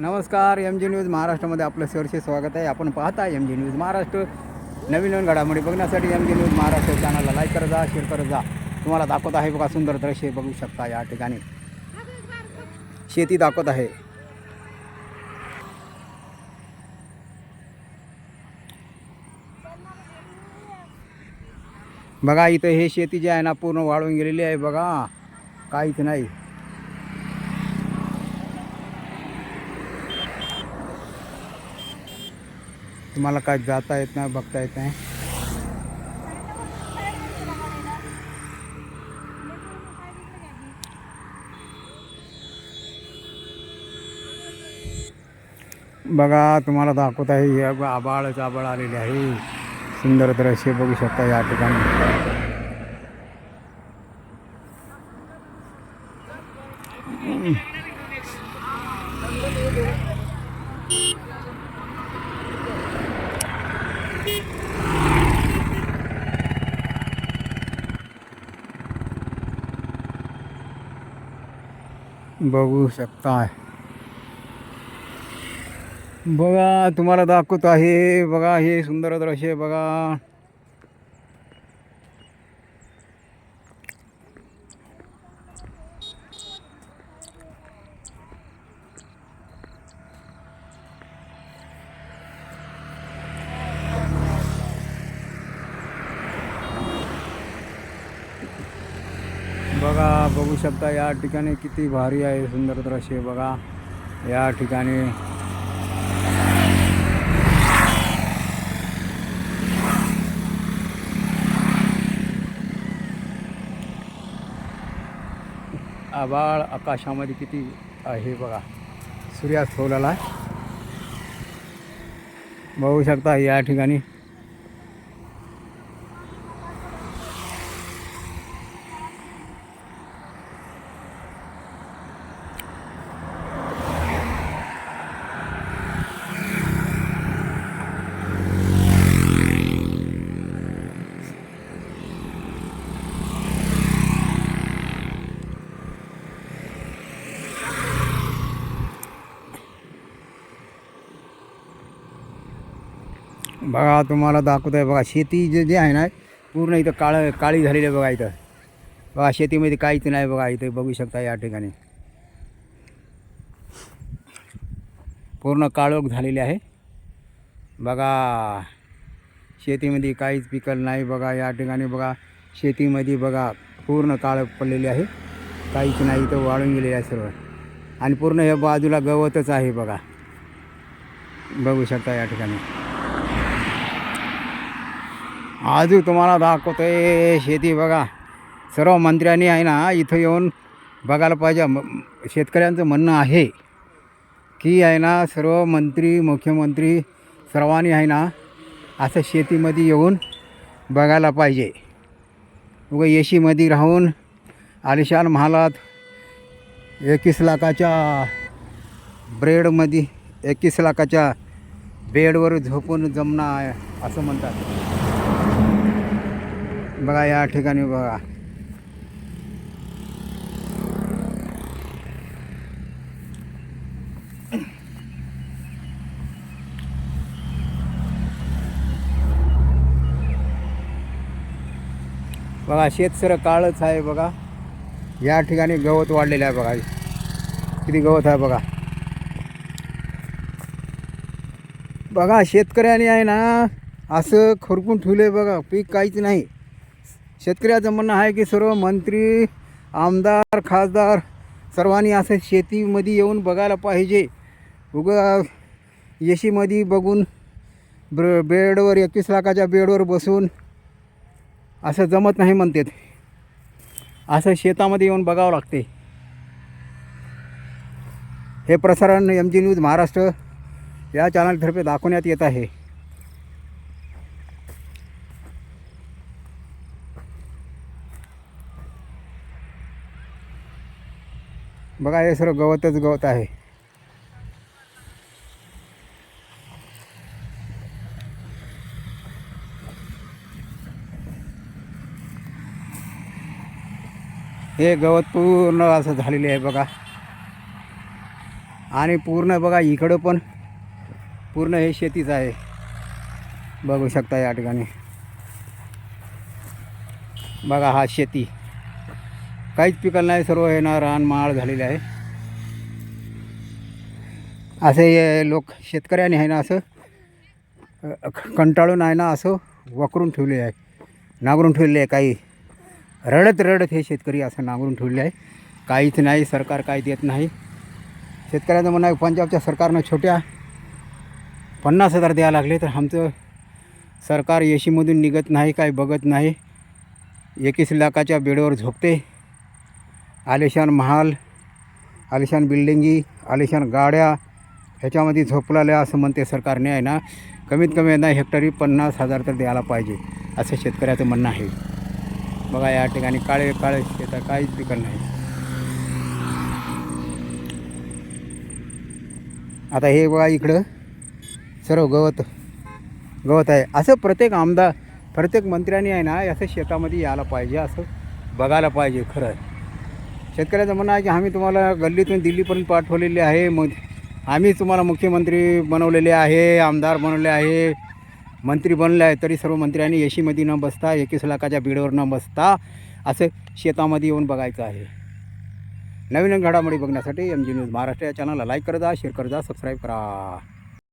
नमस्कार M G news महाराष्ट्रामध्ये आपलं सहर्षे स्वागत आहे. आपण पाहता एम जी न्यूज महाराष्ट्र. नवीन नवीन घडामोडी बघण्यासाठी एम जी न्यूज महाराष्ट्र चॅनलला लाईक करत जा शेअर करत जा. तुम्हाला दाखवत आहे बघा सुंदर दृश्य बघू शकता या ठिकाणी. शेती दाखवत आहे. बघा इथं हे शेती जे आहे ना पूर्ण वाळून गेलेली आहे बघा. काहीच नाही. तुम्हाला काय जाता येत नाही बघता येत नाही बघा तुम्हाला दाखवत आहे आबाड़ आबाड़ आबाळ आलेले सुंदर दृश्य बघू शकता या ठिकाणी बघू शकता. बघा तुम्हाला दाखवत आहे. बघा हे सुंदर दृश्य बघा. बघा बघू शकता या ठिकाणी किती भारी आहे सुंदर दृश्य बघा. या ठिकाणी आबाळ आकाशामध्ये किती आहे बघा. सूर्यास्त ठेवलेला आहे बघू शकता या ठिकाणी बघा तुम्हाला दाखवत आहे बघा शेती जे जे आहे ना पूर्ण इथं काळं काळी झालेली आहे बघा इथं. बघा शेतीमध्ये काहीच नाही बघा इथे बघू शकता या ठिकाणी. पूर्ण काळोख झालेली आहे. बघा शेतीमध्ये काहीच पिकल नाही बघा या ठिकाणी बघा शेतीमध्ये बघा पूर्ण काळ पडलेली आहे. काहीच नाही इथं वाळून गेलेली आहे सर्व. आणि पूर्ण हे बाजूला गवतच आहे बघा. बघू शकता या ठिकाणी. आजही तुम्हाला दाखवतो आहे शेती बघा. सर्व मंत्र्यांनी आहे ना इथं येऊन बघायला पाहिजे. म- शेतकऱ्यांचं म्हणणं आहे की आहे ना सर्व मंत्री मुख्यमंत्री सर्वांनी आहे ना असं शेतीमध्ये येऊन बघायला पाहिजे. उगं येशीमध्ये राहून आलिशान महालात एकवीस लाखाच्या ब्रेडमध्ये एकवीस लाखाच्या बेडवर झोपून जमणं आहे असं म्हणतात. बघा या ठिकाणी बघा. बघा शेत सर काळच आहे बघा. या ठिकाणी गवत वाढलेलं आहे बघा. किती गवत आहे बघा. बघा शेतकऱ्याने आहे ना असं खरपून ठेवलं आहे बघा. पीक काहीच नाही. शेतकऱ्याचं म्हणणं आहे की सर्व मंत्री आमदार खासदार सर्वांनी असं शेतीमध्ये येऊन बघायला पाहिजे. उगं येशीमध्ये बघून ब्र बेडवर एकवीस लाखाच्या बेडवर बसून असं जमत नाही म्हणतात. असं शेतामध्ये येऊन बघावं लागते. हे प्रसारण एम जी न्यूज महाराष्ट्र या चॅनलतर्फे दाखवण्यात येत आहे. बघा हे सर्व गवतच गवत आहे. हे गवत पूर्ण असं झालेले आहे बघा. आणि पूर्ण बघा इकडं पण पूर्ण हे शेतीच आहे. बघू शकता या ठिकाणी. बघा हा शेती. काहीच पिकलं नाही सर्व हे ना रानमाळ झालेलं आहे. असे हे लोक शेतकऱ्याने आहे ना असं कंटाळून आहे ना असं वकरून ठेवले आहे. नांगरून ठेवले आहे काही. रडत रडत हे शेतकरी असं नांगरून ठेवले आहे. काहीच नाही सरकार काही देत नाही. शेतकऱ्यांचं म्हणणं आहे पंजाबच्या सरकारनं छोट्या पन्नास हजार द्यायला लागले तर आमचं सरकार येशीमधून निघत नाही काही बघत नाही. एकवीस लाखाच्या बेडवर झोपते. आलिशान महाल आलिशान बिल्डिंगी आलिशान गाड्या ह्याच्यामध्ये झोपलेल्या असं म्हणते सरकारने आहे ना कमीत कमी ना हेक्टरी पन्नास हजार तर द्यायला पाहिजे असं शेतकऱ्याचं म्हणणं आहे. बघा या ठिकाणी काळे काळे शेतात काहीच पिकं नाही. आता हे बघा इकडं सर्व गवत गवत आहे. असं प्रत्येक आमदार प्रत्येक मंत्र्यांनी आहे ना असं शेतामध्ये यायला पाहिजे असं बघायला पाहिजे खरं. शेतकऱ्याचं म्हणणं आहे की आम्ही तुम्हाला गल्लीतून दिल्लीपर्यंत पाठवलेले आहे. मग आम्ही तुम्हाला मुख्यमंत्री बनवलेले आहे आमदार बनवले आहे मंत्री बनले आहे तरी सर्व मंत्र्यांनी एशीमध्ये न बसता एकवीस लाखाच्या बिडवर न बसता असं शेतामध्ये येऊन बघायचं आहे. नवीन घडामोडी बघण्यासाठी एम जी न्यूज महाराष्ट्र या चॅनलला लाईक करत जा शेअर करत जा सबस्क्राईब करा.